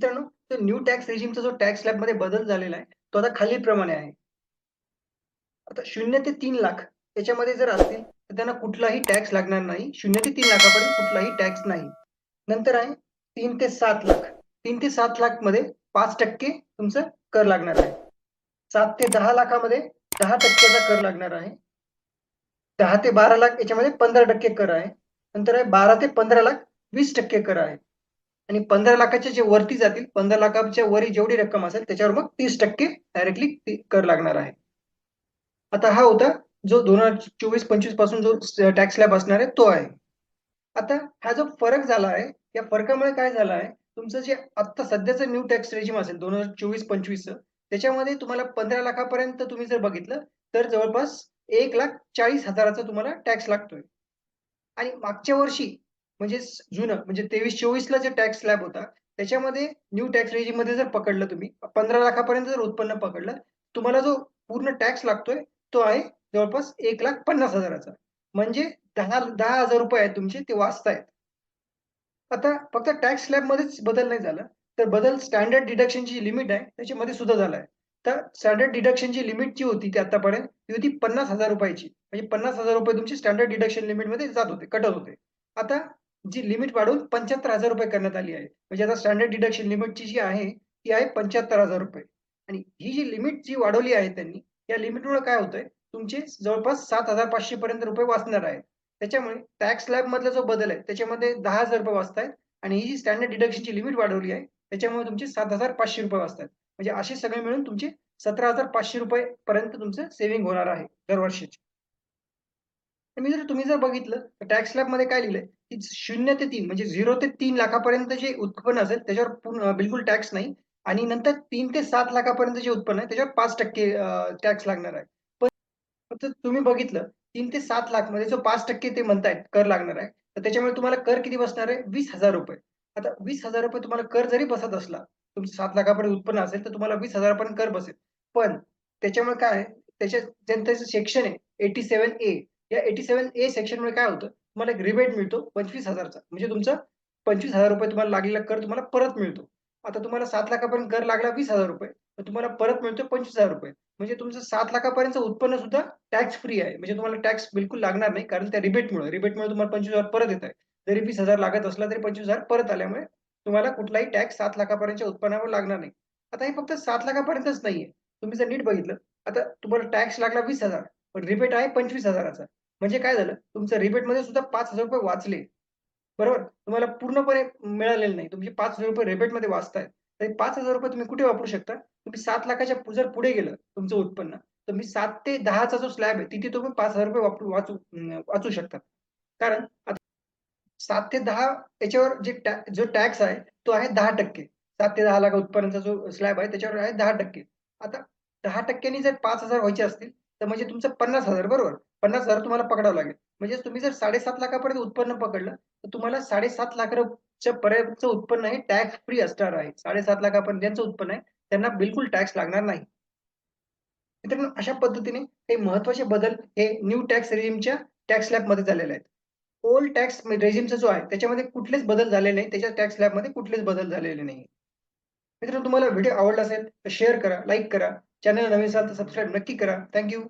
मित्रांनो, तो new tax रेजिमचा जो टॅक्स स्लॅबमध्ये बदल झालेला आहे, तो आता खालीलप्रमाणे आहे. आता शून्य ते तीन लाख याच्यामध्ये जर असतील, तर त्यांना कुठलाही टॅक्स लागणार नाही. शून्य ते तीन लाखापर्यंत कुठलाही टॅक्स नाही. नंतर आहे तीन ते सात लाख. तीन ते सात लाखमध्ये पाच टक्के तुमचं कर लागणार आहे. सात ते दहा लाखामध्ये दहा टक्क्याचा कर लागणार आहे. दहा ते 12 लाख याच्यामध्ये 15% कर आहे. नंतर आहे 12 ते 15 लाख 20% कर आहे. आणि 15 लाखाच्या जे वरती जातील, 15 लाखाच्या वरी जेवढी रक्कम असेल त्याच्यावर मग 30% डायरेक्टली कर लागणार आहे. आता हा होता जो 2024-25 पासून जो टॅक्स स्लॅब असणार आहे तो आहे. आता हा जो फरक झाला आहे, या फरकामुळे काय झालं आहे, तुमचं जे आता सध्याचं न्यू टॅक्स रेजिम असेल 2024-25 चं त्याच्यामध्ये तुम्हाला 15 लाखापर्यंत तुम्ही जर बघितलं, तर जवळपास एक लाख चाळीस हजाराचा तुम्हाला टॅक्स लागतोय. आणि मागच्या वर्षी म्हणजे जुनं म्हणजे 23-24 ला जे टॅक्स स्लॅब होता, त्याच्यामध्ये न्यू टॅक्स रेजिममध्ये जर पकडलं तुम्ही 15 लाखापर्यंत जर उत्पन्न पकडलं, तुम्हाला जो पूर्ण टॅक्स लागतोय तो आहे जवळपास एक लाख पन्नास हजाराचा म्हणजे 10 ₹10,000 आहेत तुमचे ते वाचतायत. आता फक्त टॅक्स स्लॅबमध्येच बदल नाही झाला, तर बदल स्टँडर्ड डिडक्शनची लिमिट आहे त्याच्यामध्ये सुद्धा झाला आहे. तर स्टँडर्ड डिडक्शनची लिमिट जी होती ती आतापर्यंत ती होती पन्नास हजार रुपयाची म्हणजे ₹50,000 तुमची स्टँडर्ड डिडक्शन लिमिटमध्ये जात होते, कटत होते. आता जी लिमिट वाढवून ₹75,000 करण्यात आली आहे. म्हणजे आता स्टँडर्ड डिडक्शन लिमिटची जी आहे, ती आहे ₹75,000 आणि ही जी लिमिट जी वाढवली आहे त्यांनी, या लिमिटमुळे काय होतंय, तुमचे जवळपास 7,500 पर्यंत रुपये वाचणार आहेत. त्याच्यामुळे टॅक्स स्लॅबमधला जो बदल आहे, त्याच्यामध्ये ₹10,000 वाचतायत आणि ही जी स्टँडर्ड डिडक्शनची लिमिट वाढवली आहे, त्याच्यामुळे तुमचे ₹7,500 वाचतायत. म्हणजे असे सगळे मिळून तुमचे ₹17,500 पर्यंत तुमचं सेव्हिंग होणार आहे दरवर्षीची. मी जर तुम्ही जर बघितलं, तर टॅक्स स्लॅबमध्ये काय लिहिलंय, की शून्य ते तीन म्हणजे झिरो ते तीन लाखापर्यंत जे उत्पन्न असेल त्याच्यावर पूर्ण बिलकुल टॅक्स नाही आणि नंतर तीन ते सात लाखापर्यंत जे उत्पन्न आहे त्याच्यावर पाच टक्के टॅक्स लागणार आहे. पण तुम्ही बघितलं तीन ते सात लाखमध्ये जो पाच टक्के ते म्हणतायत कर लागणार आहे, तर त्याच्यामुळे तुम्हाला कर किती बसणार आहे? ₹20,000. आता ₹20,000 तुम्हाला कर जरी बसत असला, तुमचं सात लाखापर्यंत उत्पन्न असेल, तर तुम्हाला वीस हजारापर्यंत कर बसेल. पण त्याच्यामुळे काय आहे, त्याच्या त्यांचं सेक्शन आहे 87 ए या 87 ए सेक्शनमुळे काय होतं, तुम्हाला एक रिबेट मिळतो 25,000 चा. म्हणजे तुमचं ₹25,000 तुम्हाला लागलेला कर तुम्हाला परत मिळतो. आता तुम्हाला सात लाखापर्यंत कर लागला वीस हजार रुपये तुम्हाला परत मिळतो ₹25,000 म्हणजे तुमचं सात लाखापर्यंत उत्पन्न सुद्धा टॅक्स फ्री आहे. म्हणजे तुम्हाला टॅक्स बिलकुल लागणार नाही कारण त्या रिबेटमुळे रिबेटमुळे तुम्हाला 25,000 परत येत आहे. जरी वीस हजार लागत असला तरी 25,000 परत आल्यामुळे तुम्हाला कुठलाही टॅक्स सात लाखापर्यंतच्या उत्पन्नावर लागणार नाही. आता हे फक्त सात लाखापर्यंतच नाहीये. तुम्ही जर नीट बघितलं, आता तुम्हाला टॅक्स लागला वीस हजार पण रिबेट आहे पंचवीस हजाराचा म्हणजे काय झालं, तुमचं रिबेटमध्ये सुद्धा ₹5,000 वाचले. बरोबर? तुम्हाला पूर्णपणे मिळालेलं नाही. तुमचे ₹5,000 रिबेटमध्ये वाचतायत. तर हे ₹5,000 तुम्ही कुठे वापरू शकता? तुम्ही सात लाखाच्या जर पुढे गेलं तुमचं उत्पन्न, तर मी 7 ते दहाचा जो स्लॅब आहे, तिथे तुम्ही ₹5,000 वापरू वाचू वाचू शकता. कारण आता सात ते दहा याच्यावर जे टॅ जो टॅक्स आहे, तो आहे 10%. 7 ते दहा लाख उत्पन्नाचा जो स्लॅब आहे त्याच्यावर आहे 10%. आता दहा टक्क्यांनी जर पाच हजार व्हायचे असतील, तर म्हणजे तुमचं 50,000 बरोबर? 50,000 तुम्हाला पकडावं लागेल. म्हणजे तुम्ही जर 7.5 लाखापर्यंत उत्पन्न पकडलं, तर तुम्हाला 7.5 लाखाच्या पर्यंतचं उत्पन्न हे टॅक्स फ्री असणार आहे. 7.5 लाखापर्यंत ज्यांचं उत्पन्न आहे, त्यांना बिलकुल टॅक्स लागणार नाही. मित्रांनो, अशा पद्धतीने काही महत्त्वाचे बदल हे न्यू टॅक्स रेजिमच्या टॅक्स स्लॅबमध्ये झालेले आहेत. ओल्ड टॅक्स रेजिमचा जो आहे, त्याच्यामध्ये कुठलेच बदल झाले नाही. त्याच्या टॅक्स स्लॅबमध्ये कुठलेच बदल झालेले नाही. मित्रांनो, तुम्हाला व्हिडिओ आवडला असेल तर शेअर करा, लाईक करा. चॅनल नवीन असाल तर सबस्क्राईब नक्की करा. Thank you.